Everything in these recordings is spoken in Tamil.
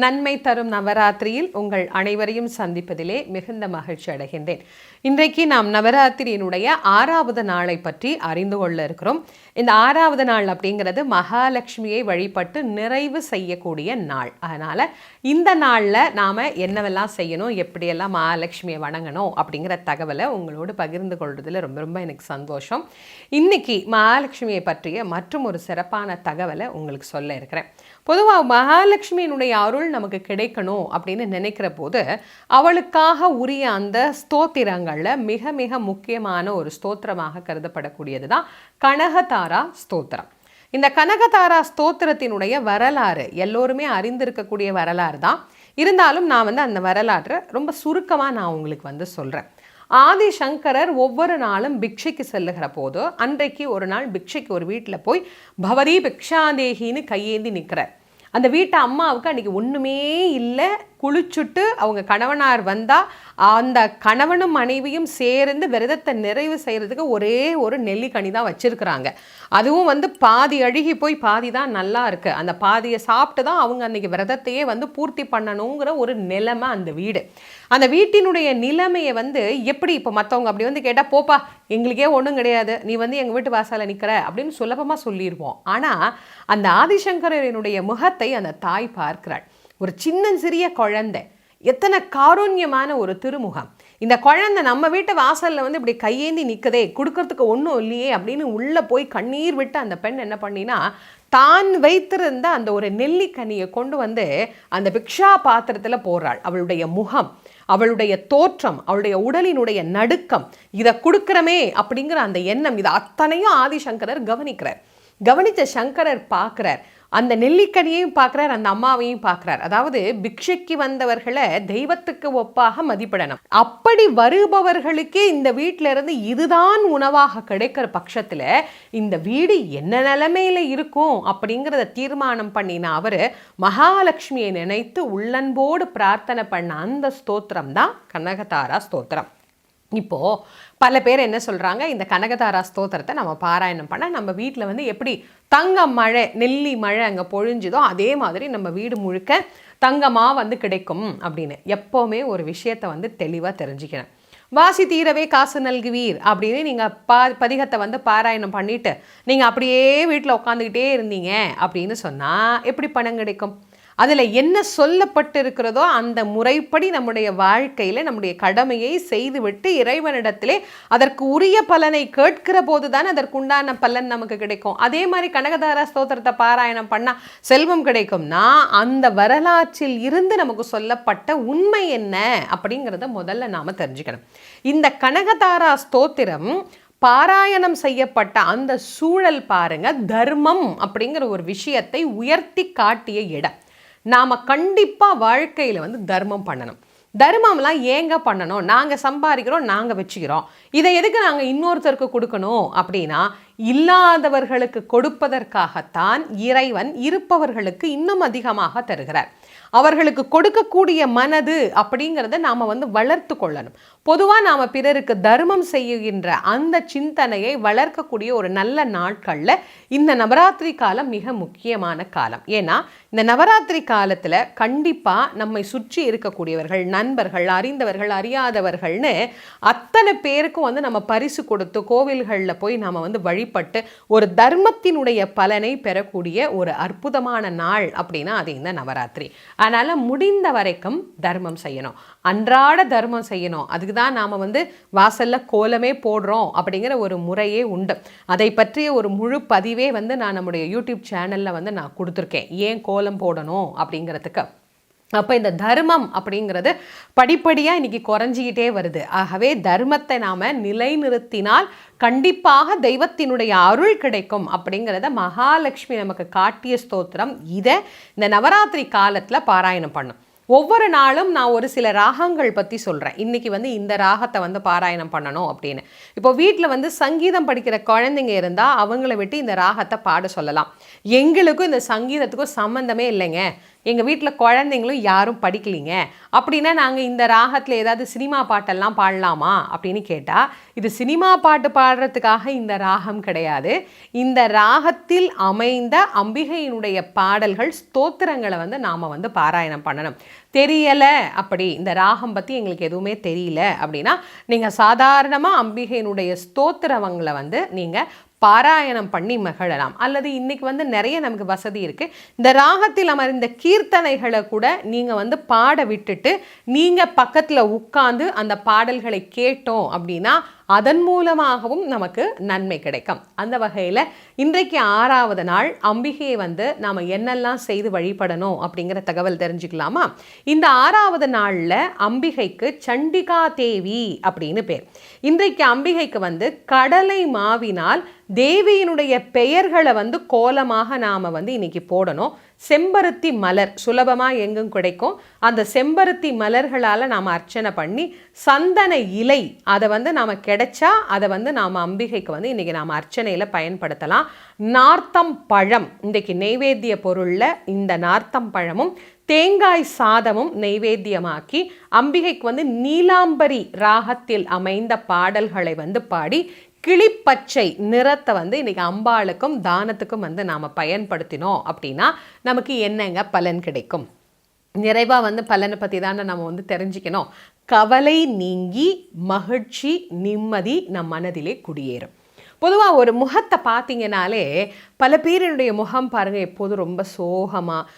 நன்மை தரும் நவராத்திரியில் உங்கள் அனைவரையும் சந்திப்பதிலே மிகுந்த மகிழ்ச்சி அடைகின்றேன். இன்றைக்கு நாம் நவராத்திரியினுடைய ஆறாவது நாளை பற்றி அறிந்து கொள்ள இருக்கிறோம். இந்த ஆறாவது நாள் அப்படிங்கிறது மகாலட்சுமியை வழிபட்டு நிறைவு செய்யக்கூடிய நாள். அதனால் இந்த நாளில் நாம் என்னவெல்லாம் செய்யணும் எப்படியெல்லாம் மகாலட்சுமியை வணங்கணும் அப்படிங்கிற தகவலை உங்களோடு பகிர்ந்து கொள்வதில் ரொம்ப ரொம்ப எனக்கு சந்தோஷம். இன்னைக்கு மகாலட்சுமியை பற்றிய மற்றும் ஒரு சிறப்பான தகவலை உங்களுக்கு சொல்ல இருக்கிறேன். பொதுவாக மகாலட்சுமியினுடைய அருள் நமக்கு கிடைக்கணும் அப்படின்னு நினைக்கிற போது அவளுக்காக உரிய அந்த ஸ்தோத்திரங்களில் மிக மிக முக்கியமான ஒரு ஸ்தோத்திரமாக கருதப்படக்கூடியது தான் கனகதாரா ஸ்தோத்திரம். இந்த கனகதாரா ஸ்தோத்திரத்தினுடைய வரலாறு எல்லோருமே அறிந்திருக்கக்கூடிய வரலாறு தான். இருந்தாலும் நான் வந்து அந்த வரலாற்றை ரொம்ப சுருக்கமாக நான் உங்களுக்கு வந்து சொல்கிறேன் ஆதி சங்கரர் ஒவ்வொரு நாளும் பிக்ஷைக்கு செல்லுகிற போது அன்றைக்கு ஒரு நாள் பிக்ஷைக்கு ஒரு வீட்டில் போய் பவரி பிக்ஷாதேகின்னு கையேந்தி நிற்கிறார் அந்த வீட்டு அம்மாவுக்கு அன்றைக்கி ஒன்றுமே இல்லை. குளிச்சுட்டு அவங்க கணவனார் வந்தால் அந்த கணவனும் மனைவியும் சேர்ந்து விரதத்தை நிறைவு செய்கிறதுக்கு ஒரே ஒரு நெல்லிக்கனி தான் வச்சுருக்குறாங்க. அதுவும் வந்து பாதி அழுகி போய் பாதி தான் நல்லா இருக்குது அந்த பாதியை சாப்பிட்டு தான் அவங்க அன்றைக்கி விரதத்தையே வந்து பூர்த்தி பண்ணணுங்கிற ஒரு நிலைமை அந்த வீடு. அந்த வீட்டினுடைய நிலைமையை வந்து எப்படி இப்போ மற்றவங்க அப்படி வந்து கேட்டால் போப்பா எங்களுக்கே ஒன்றும் கிடையாது. நீ வந்து எங்கள் வீட்டு வாசலில் நிற்கிற அப்படின்னு சுலபமாக சொல்லிடுவோம் ஆனால் அந்த ஆதிசங்கரனுடைய முகத்தை அந்த தாய் பார்க்கிறாள். ஒரு சின்ன சிறிய குழந்தை. எத்தனை காரூண்யமான ஒரு திருமுகம். இந்த குழந்தை நம்ம வீட்டு வாசலில் வந்து இப்படி கையேந்தி நிற்கதே கொடுக்கறதுக்கு ஒன்றும் இல்லையே அப்படின்னு உள்ளே போய் கண்ணீர் விட்டு அந்த பெண் என்ன பண்ணினா தான் வைத்திருந்த அந்த ஒரு நெல்லிக்கனியை கொண்டு வந்து அந்த பிக்ஷா பாத்திரத்தில் போடுறாள். அவளுடைய முகம் அவளுடைய தோற்றம் அவளுடைய உடலினுடைய நடுக்கம் இதை கொடுக்குறமே அப்படிங்கிற அந்த எண்ணம் இதை அத்தனையும் ஆதிசங்கரர் கவனிக்கிறார். கவனித்த சங்கரர் பார்க்குறார். அந்த நெல்லிக்கனியையும் பார்க்குறார் அந்த அம்மாவையும் பார்க்குறார். அதாவது பிக்ஷைக்கு வந்தவர்களை தெய்வத்துக்கு ஒப்பாக மதிப்பிடணும். அப்படி வருபவர்களுக்கே இந்த வீட்டில இருந்து இதுதான் உணவாக கிடைக்கிற பட்சத்தில் இந்த வீடு என்ன நிலைமையில இருக்கும் அப்படிங்கிறத தீர்மானம் பண்ணின அவர் மகாலட்சுமியை நினைத்து உள்ளன்போடு பிரார்த்தனை பண்ண அந்த ஸ்தோத்திரம் தான் கனகதாரா ஸ்தோத்திரம். இப்போது பல பேர் என்ன சொல்கிறாங்க இந்த கனகதாரா ஸ்தோத்திரத்தை நம்ம பாராயணம் பண்ணால் நம்ம வீட்டில் வந்து எப்படி தங்க மழை நெல்லி மழை அங்கே பொழிஞ்சுதோ அதே மாதிரி நம்ம வீடு முழுக்க தங்கமாக வந்து கிடைக்கும் அப்படின்னு. எப்போவுமே ஒரு விஷயத்தை வந்து தெளிவாக தெரிஞ்சுக்கிறேன் வாசி தீரவே காசு நல்குவீர் அப்படின்னு நீங்கள் பா பதிகத்தை வந்து பாராயணம் பண்ணிவிட்டு நீங்கள் அப்படியே வீட்டில் உட்காந்துக்கிட்டே இருந்தீங்க அப்படின்னு சொன்னால் எப்படி பணம் கிடைக்கும்? அதில் என்ன சொல்லப்பட்டிருக்கிறதோ அந்த முறைப்படி நம்முடைய வாழ்க்கையில் நம்முடைய கடமையை செய்துவிட்டு இறைவனிடத்திலே அதற்கு உரிய பலனை கேட்கிற போது தான் அதற்குண்டான பலன் நமக்கு கிடைக்கும். அதே மாதிரி கனகதாரா ஸ்தோத்திரத்தை பாராயணம் பண்ணால் செல்வம் கிடைக்கும்னா அந்த வரலாற்றில் இருந்து நமக்கு சொல்லப்பட்ட உண்மை என்ன அப்படிங்கிறத முதல்ல நாம் தெரிஞ்சுக்கணும். இந்த கனகதாரா ஸ்தோத்திரம் பாராயணம் செய்யப்பட்ட அந்த சூழல் பாருங்க தர்மம் அப்படிங்கிற ஒரு விஷயத்தை உயர்த்தி காட்டிய இடம். நாம் கண்டிப்பாக வாழ்க்கையில் வந்து தர்மம் பண்ணணும். தர்மம்லாம் ஏங்க பண்ணணும்? நாங்கள் சம்பாதிக்கிறோம் நாங்கள் வச்சுக்கிறோம். இதை எதுக்கு நாங்கள் இன்னொருத்தருக்கு கொடுக்கணும் அப்படின்னா இல்லாதவர்களுக்கு கொடுப்பதற்காகத்தான் இறைவன் இருப்பவர்களுக்கு இன்னும் அதிகமாக தருகிறார். அவர்களுக்கு கொடுக்கக்கூடிய மனது அப்படிங்கிறத நாம் வந்து வளர்த்து கொள்ளணும். பொதுவாக நாம் பிறருக்கு தர்மம் செய்கின்ற அந்த சிந்தனையை வளர்க்கக்கூடிய ஒரு நல்ல நாட்களில் இந்த நவராத்திரி காலம் மிக முக்கியமான காலம். ஏன்னா இந்த நவராத்திரி காலத்தில் கண்டிப்பாக நம்மை சுற்றி இருக்கக்கூடியவர்கள் நண்பர்கள் அறிந்தவர்கள் அறியாதவர்கள்னு அத்தனை பேருக்கும் வந்து நம்ம பரிசு கொடுத்து கோவில்களில் போய் நாம் வந்து வழி வழிபட்டு ஒரு தர்மத்தினுடைய பலனை பெறக்கூடிய ஒரு அற்புதமான நாள் அப்படின்னா அது இந்த நவராத்திரி. அதனால் முடிந்த வரைக்கும் தர்மம் செய்யணும். அன்றாட தர்மம் செய்யணும். அதுக்கு தான் நாம் வந்து வாசலில் கோலமே போடுறோம் அப்படிங்கிற ஒரு முறையே உண்டு. அதை பற்றிய ஒரு முழு பதிவே வந்து நான் நம்முடைய யூடியூப் சேனலில் வந்து நான் கொடுத்துருக்கேன். ஏன் கோலம் போடணும் அப்படிங்கிறதுக்கு. அப்போ இந்த தர்மம் அப்படிங்கிறது படிப்படியாக இன்றைக்கி குறைஞ்சிக்கிட்டே வருது. ஆகவே தர்மத்தை நாம் நிலைநிறுத்தினால் கண்டிப்பாக தெய்வத்தினுடைய அருள் கிடைக்கும் அப்படிங்கிறத மகாலட்சுமி நமக்கு காட்டிய ஸ்தோத்திரம். இதை இந்த நவராத்திரி காலத்தில் பாராயணம் பண்ணும். ஒவ்வொரு நாளும் நான் ஒரு சில ராகங்கள் பற்றி சொல்கிறேன் இன்றைக்கி வந்து இந்த ராகத்தை வந்து பாராயணம் பண்ணணும் அப்படின்னு. இப்போ வீட்டில் வந்து சங்கீதம் படிக்கிற குழந்தைங்க இருந்தால் அவங்கள விட்டு இந்த ராகத்தை பாட சொல்லலாம். எங்களுக்கும் இந்த சங்கீதத்துக்கும் சம்மந்தமே இல்லைங்க. எங்கள் வீட்டில் குழந்தைங்களும் யாரும் படிக்கலிங்க. அப்படின்னா நாங்கள் இந்த ராகத்தில் ஏதாவது சினிமா பாட்டெல்லாம் பாடலாமா? அப்படின்னு கேட்டால் இது சினிமா பாட்டு பாடுறதுக்காக இந்த ராகம் கிடையாது. இந்த ராகத்தில் அமைந்த அம்பிகையினுடைய பாடல்கள் ஸ்தோத்திரங்களை வந்து நாம் வந்து பாராயணம் பண்ணணும். தெரியலை அப்படி இந்த ராகம் பற்றி எங்களுக்கு எதுவுமே தெரியல அப்படின்னா நீங்கள் சாதாரணமாக அம்பிகையினுடைய ஸ்தோத்திரவங்களை வந்து நீங்கள் பாராயணம் பண்ணி மகிழலாம் அல்லது இன்றைக்கி வந்து நிறைய நமக்கு வசதி இருக்குது இந்த ராகத்தில் அமர்ந்த கீர்த்தனைகளை கூட நீங்கள் வந்து பாட விட்டுட்டு நீங்கள் பக்கத்தில் உட்காந்து அந்த பாடல்களை கேட்டோம் அப்படின்னா அதன் மூலமாகவும் நமக்கு நன்மை கிடைக்கும். அந்த வகையில் இன்றைக்கு ஆறாவது நாள் அம்பிகையை வந்து நாம் என்னெல்லாம் செய்து வழிபடணும் அப்படிங்கிற தகவல் தெரிஞ்சுக்கலாமா? இந்த ஆறாவது நாளில் அம்பிகைக்கு சண்டிகா தேவி அப்படின்னு பேர். இன்றைக்கு அம்பிகைக்கு வந்து கடலை மாவினால் தேவியினுடைய பெயர்களை வந்து கோலமாக நாம் வந்து இன்னைக்கு போடணும். செம்பருத்தி மலர் சுலபமாக எங்கும் கிடைக்கும். அந்த செம்பருத்தி மலர்களால் நாம் அர்ச்சனை பண்ணி சந்தன இலை அதை வந்து நாம் கிடைச்சா அதை வந்து நாம் அம்பிகைக்கு வந்து இன்றைக்கி நாம் அர்ச்சனையில் பயன்படுத்தலாம். நார்த்தம் பழம் இன்றைக்கு நெய்வேத்திய பொருளில் இந்த நார்த்தம் பழமும் தேங்காய் சாதமும் நெய்வேத்தியமாக்கி அம்பிகைக்கு வந்து நீலாம்பரி ராகத்தில் அமைந்த பாடல்களை வந்து பாடி கிளிப்பச்சை நிறத்தை வந்து இன்றைக்கி அம்பாளுக்கும் தானத்துக்கும் வந்து நாம் பயன்படுத்தினோம் அப்படின்னா நமக்கு என்னங்க பலன் கிடைக்கும்? நிறைவாக வந்து பலனை பற்றி தானே நம்ம வந்து தெரிஞ்சுக்கணும். கவலை நீங்கி மகிழ்ச்சி நிம்மதி நம் மனதிலே குடியேறும். பொதுவாக ஒரு முகத்தை பார்த்தீங்கனாலே பல பேரினுடைய முகம் பாருங்கள் எப்போதும் ரொம்ப சோகமாக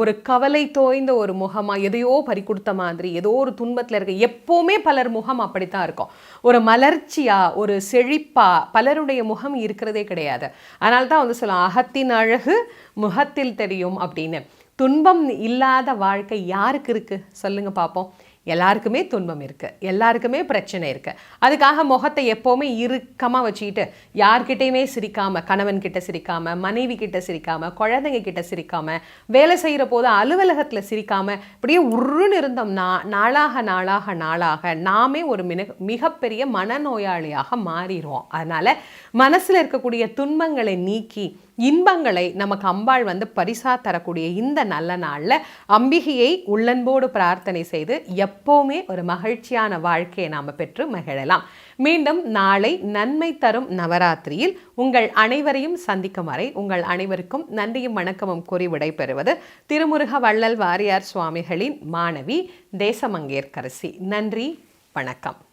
ஒரு கவலை தோய்ந்த ஒரு முகமாக எதையோ பறி கொடுத்த மாதிரி ஏதோ ஒரு துன்பத்தில் இருக்க எப்போவுமே பலர் முகம் அப்படித்தான் இருக்கும். ஒரு மலர்ச்சியாக ஒரு செழிப்பாக பலருடைய முகம் இருக்கிறதே கிடையாது. அதனால தான் வந்து சொல்லலாம் அகத்தின் அழகு முகத்தில் தெரியும் அப்படின்னு. துன்பம் இல்லாத வாழ்க்கை யாருக்கு இருக்குது சொல்லுங்கள் பார்ப்போம் எல்லாருக்குமே துன்பம் இருக்குது எல்லாருக்குமே பிரச்சனை இருக்குது அதுக்காக முகத்தை எப்போவுமே இறுக்கமாக வச்சுக்கிட்டு யார்கிட்டையுமே சிரிக்காமல் கணவன்கிட்ட சிரிக்காமல் மனைவி கிட்ட சிரிக்காமல் குழந்தைங்க கிட்ட சிரிக்காமல் வேலை செய்கிற போது அலுவலகத்தில் சிரிக்காமல் இப்படியே உருன்னு இருந்தோம்னா நாளாக நாளாக நாளாக நாமே ஒரு மிக மிகப்பெரிய மனநோயாளியாக மாறிடுவோம். அதனால் மனசில் இருக்கக்கூடிய துன்பங்களை நீக்கி இன்பங்களை நமக்கு அம்பாள் வந்து பரிசா தரக்கூடிய இந்த நல்ல நாளில் அம்பிகையை உள்ளன்போடு பிரார்த்தனை செய்து எப்போவுமே ஒரு மகிழ்ச்சியான வாழ்க்கையை நாம் பெற்று மகிழலாம். மீண்டும் நாளை நன்மை தரும் நவராத்திரியில் உங்கள் அனைவரையும் சந்திக்கும் வரை உங்கள் அனைவருக்கும் நன்றியும் வணக்கமும் கூறி விடைபெறுவது திருமுருக வள்ளல் வாரியார் சுவாமிகளின் மாணவி தேசமங்கேற்கரசி. நன்றி வணக்கம்.